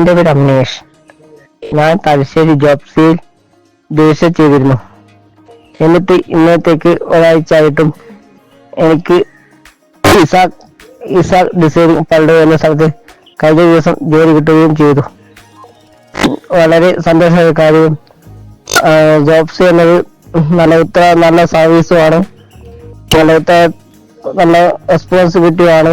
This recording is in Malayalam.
എന്റെ പേര് അമ്നേഷ്. ഞാൻ തലശ്ശേരി ജോബ്സിൽ രജിസ്റ്റർ ചെയ്തിരുന്നു. എന്നിട്ട് ഇന്നത്തേക്ക് ഒരാഴ്ച ആയിട്ടും എനിക്ക് ഇസാഖ് ഇസാഖ് ഡിസൈൻ പള്ളി എന്ന സ്ഥലത്ത് കഴിഞ്ഞ ദിവസം ജോലി കിട്ടുകയും ചെയ്തു. വളരെ സന്തോഷമായ കാര്യം ജോബ്സ് എന്നത് നല്ല ഉത്തര നല്ല സർവീസുമാണ് നല്ല ഉത്തര നല്ല റെസ്പോൺസിബിലിറ്റിയാണ്